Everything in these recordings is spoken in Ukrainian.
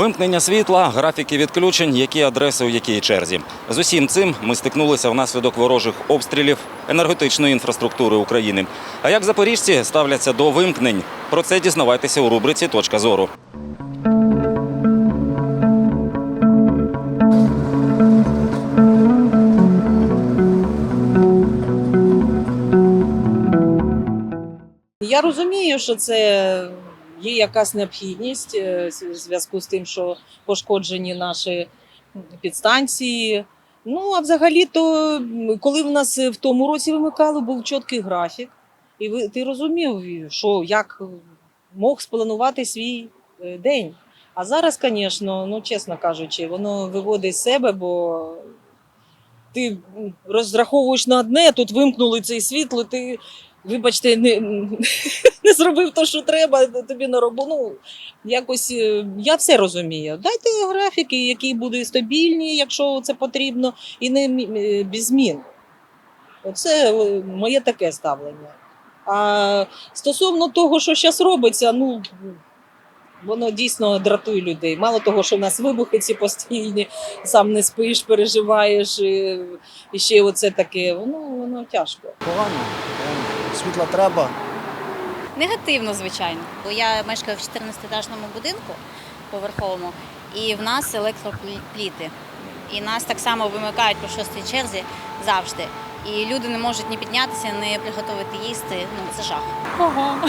Вимкнення світла, графіки відключень, які адреси у якій черзі. З усім цим ми стикнулися внаслідок ворожих обстрілів енергетичної інфраструктури України. А як запоріжці ставляться до вимкнень? Про це дізнавайтеся у рубриці Точка зору. Я розумію, що це є якась необхідність е, в зв'язку з тим, що пошкоджені наші підстанції. Ну, а взагалі, то коли в нас в тому році вимикали, був чіткий графік, і ти розумів, що як мог спланувати свій е, день. А зараз, звісно, ну чесно кажучи, воно виводить з себе, бо ти розраховуєш на одне, тут вимкнули цей світло, ти, вибачте, не, не зробив те, що треба, тобі на роботу. Ну, якось е, я все розумію. Дайте графіки, які будуть стабільні, якщо це потрібно, і не е, без змін. Оце е, моє таке ставлення. А стосовно того, що зараз робиться, ну. Воно дійсно дратує людей. Мало того, що в нас вибухи ці постійні, сам не спиш, переживаєш, і, ще оце таке. Воно, воно тяжко. Погано. Світла треба. Негативно, звичайно. Бо я мешкаю в 14-етажному будинку поверховому, і в нас електропліти. І нас так само вимикають по шостій черзі завжди. І люди не можуть ні піднятися, ні приготувати їсти. Ну це жах. Погано.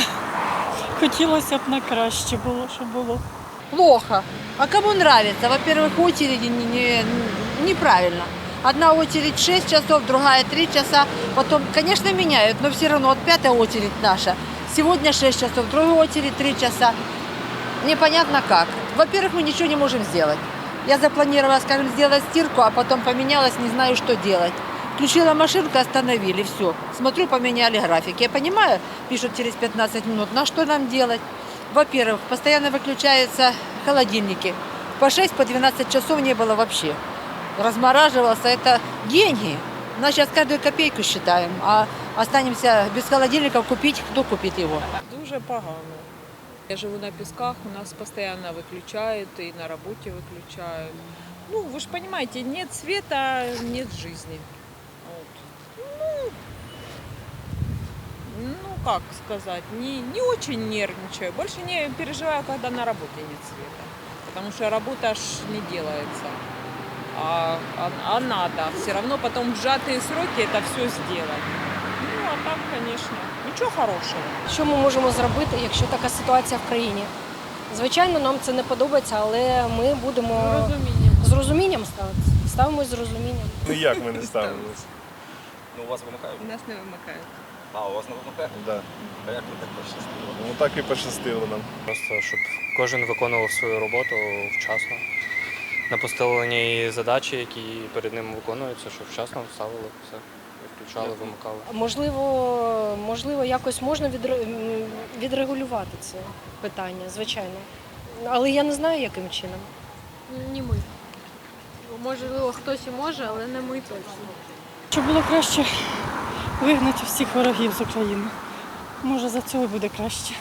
Хотілося б на краще було, щоб було. Плохо. А кому нравится? Во-первых, очереди не, не- неправильно. Одна очередь 6 часов, другая 3 часа. Потом, конечно, меняют, но все равно вот пятая очередь наша. Сегодня 6 часов, другая очередь 3 часа. Непонятно как. Во-первых, мы ничего не можем сделать. Я запланировала, скажем, сделать стирку, а потом поменялась, не знаю, что делать. Включила машинку, остановили, все. Смотрю, поменяли график. Я понимаю, пишут через 15 минут, на что нам делать? Во-первых, постоянно выключаются холодильники. По 6, по 12 часов не было вообще. Размораживался, это деньги. У нас сейчас каждую копейку считаем, а останемся без холодильника купить, кто купит его? Дуже погано. Я живу на песках, у нас постоянно выключают, и на работе выключают. Ну, вы же понимаете, нет света, нет жизни. Вот. Ну, ну, как сказать, не, не очень нервничаю. Больше не переживаю, когда на работе нет света. Потому что работа ж не делается. А, а, а надо. Все равно потом в сжатые сроки это все сделать. Ну, а так, конечно, ничего хорошего. Що ми можемо зробити, якщо така ситуація в країні? Звичайно, нам це не подобається, але ми будемо Розуміння. з розумінням ставитися. Ставимось з розумінням. Ну як ми не ставимося? Ну, у вас вимикають. У Нас не вимикають. А, у вас не вимикають? Да. А як ви так пощастило? Ну так і пощастило нам. Просто щоб кожен виконував свою роботу вчасно. На поставлені задачі, які перед ним виконуються, щоб вчасно ставили все, включали, вимикали. Можливо, можливо, якось можна відре- відрегулювати це питання, звичайно. Але я не знаю, яким чином. Ні ми. Можливо, хтось і може, але не ми точно. Щоб було краще вигнати всіх ворогів з України. Може, за цього буде краще.